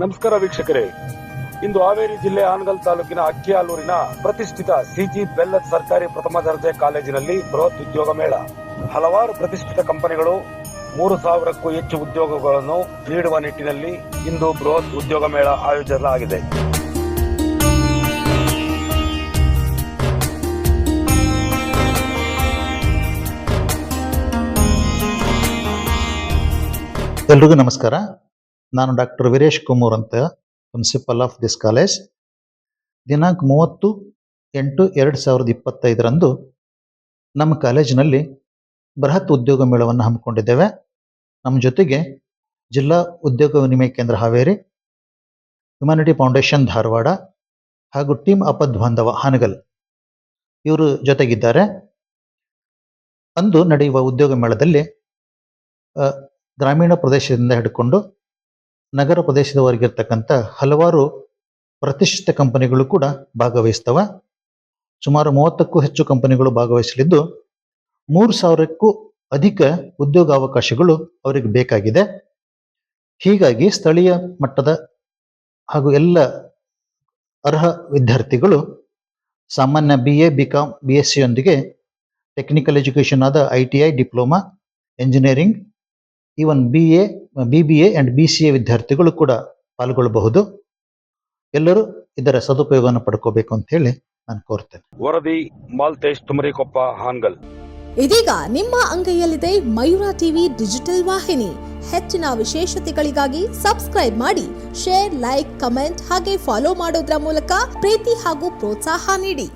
ನಮಸ್ಕಾರ ವೀಕ್ಷಕರೇ. ಇಂದು ಹಾವೇರಿ ಜಿಲ್ಲೆ ಹಾನಗಲ್ ತಾಲೂಕಿನ ಅಕ್ಕಿಯಾಲೂರಿನ ಪ್ರತಿಷ್ಠಿತ ಸಿಜಿ ಬೆಲ್ಲದ್ ಸರ್ಕಾರಿ ಪ್ರಥಮ ದರ್ಜೆ ಕಾಲೇಜಿನಲ್ಲಿ ಬೃಹತ್ ಉದ್ಯೋಗ ಮೇಳ. ಹಲವಾರು ಪ್ರತಿಷ್ಠಿತ ಕಂಪನಿಗಳು ಮೂರು ಸಾವಿರಕ್ಕೂ ಹೆಚ್ಚು ಉದ್ಯೋಗಗಳನ್ನು ನೀಡುವ ನಿಟ್ಟಿನಲ್ಲಿ ಇಂದು ಬೃಹತ್ ಉದ್ಯೋಗ ಮೇಳ ಆಯೋಜಿಸಲಾಗಿದೆ ಎಲ್ರಿಗೂ ನಮಸ್ಕಾರ. ನಾನು ಡಾಕ್ಟರ್ ವೀರೇಶ್ ಕುಮೂರ್ ಅಂತ, ಪ್ರಿನ್ಸಿಪಲ್ ಆಫ್ ದಿಸ್ ಕಾಲೇಜ್. ದಿನಾಂಕ ಮೂವತ್ತು ಎಂಟು ಎರಡು ಸಾವಿರದ ಇಪ್ಪತ್ತೈದರಂದು ನಮ್ಮ ಕಾಲೇಜಿನಲ್ಲಿ ಬೃಹತ್ ಉದ್ಯೋಗ ಮೇಳವನ್ನು ಹಮ್ಮಿಕೊಂಡಿದ್ದೇವೆ. ನಮ್ಮ ಜೊತೆಗೆ ಜಿಲ್ಲಾ ಉದ್ಯೋಗ ವಿನಿಮಯ ಕೇಂದ್ರ ಹಾವೇರಿ, ಹ್ಯುಮ್ಯಾನಿಟಿ ಫೌಂಡೇಶನ್ ಧಾರವಾಡ ಹಾಗೂ ಟೀಮ್ ಅಪದ್ ಬಾಂಧವ ಹಾನಗಲ್ ಇವರು ಜೊತೆಗಿದ್ದಾರೆ. ಅಂದು ನಡೆಯುವ ಉದ್ಯೋಗ ಮೇಳದಲ್ಲಿ ಗ್ರಾಮೀಣ ಪ್ರದೇಶದಿಂದ ಹಿಡ್ಕೊಂಡು ನಗರ ಪ್ರದೇಶದವರೆಗಿರ್ತಕ್ಕಂಥ ಹಲವಾರು ಪ್ರತಿಷ್ಠಿತ ಕಂಪನಿಗಳು ಕೂಡ ಭಾಗವಹಿಸ್ತವ. ಸುಮಾರು ಮೂವತ್ತಕ್ಕೂ ಹೆಚ್ಚು ಕಂಪನಿಗಳು ಭಾಗವಹಿಸಲಿದ್ದು, ಮೂರು ಸಾವಿರಕ್ಕೂ ಅಧಿಕ ಉದ್ಯೋಗಾವಕಾಶಗಳು ಅವರಿಗೆ ಬೇಕಾಗಿದೆ. ಹೀಗಾಗಿ ಸ್ಥಳೀಯ ಮಟ್ಟದ ಹಾಗೂ ಎಲ್ಲ ಅರ್ಹ ವಿದ್ಯಾರ್ಥಿಗಳು ಸಾಮಾನ್ಯ B A B com B S ಸಿಯೊಂದಿಗೆ technical education ಆದ I T I diploma engineering even B A B B A and B C A ವಿದ್ಯಾರ್ಥಿಗಳು ಕೂಡ ಪಾಲ್ಗೊಳ್ಳಬಹುದು. ಎಲ್ಲರೂ ಇದರ ಸದುಪಯೋಗವನ್ನು ಪಡ್ಕೋಬೇಕು ಅಂತ ಹೇಳಿ ನಾನು ಕೋರ್ತೇನೆ. ವರದಿ ಮಾಲ್ತೇಶ್ ತುಮರಿಕೊಪ್ಪ ಹಾನ್ಗಲ್. ಇದೀಗ ನಿಮ್ಮ ಅಂಗೈಯಲ್ಲಿದೆ ಮಯೂರ ಟಿವಿ ಡಿಜಿಟಲ್ ವಾಹಿನಿ. ಹೆಚ್ಚಿನ ವಿಶೇಷತೆಗಳಿಗಾಗಿ ಸಬ್ಸ್ಕ್ರೈಬ್ ಮಾಡಿ ಶೇರ್ ಲೈಕ್ ಕಮೆಂಟ್ ಹಾಗೆ ಫಾಲೋ ಮಾಡೋದ್ರ ಮೂಲಕ ಪ್ರೀತಿ ಹಾಗೂ ಪ್ರೋತ್ಸಾಹ ನೀಡಿ.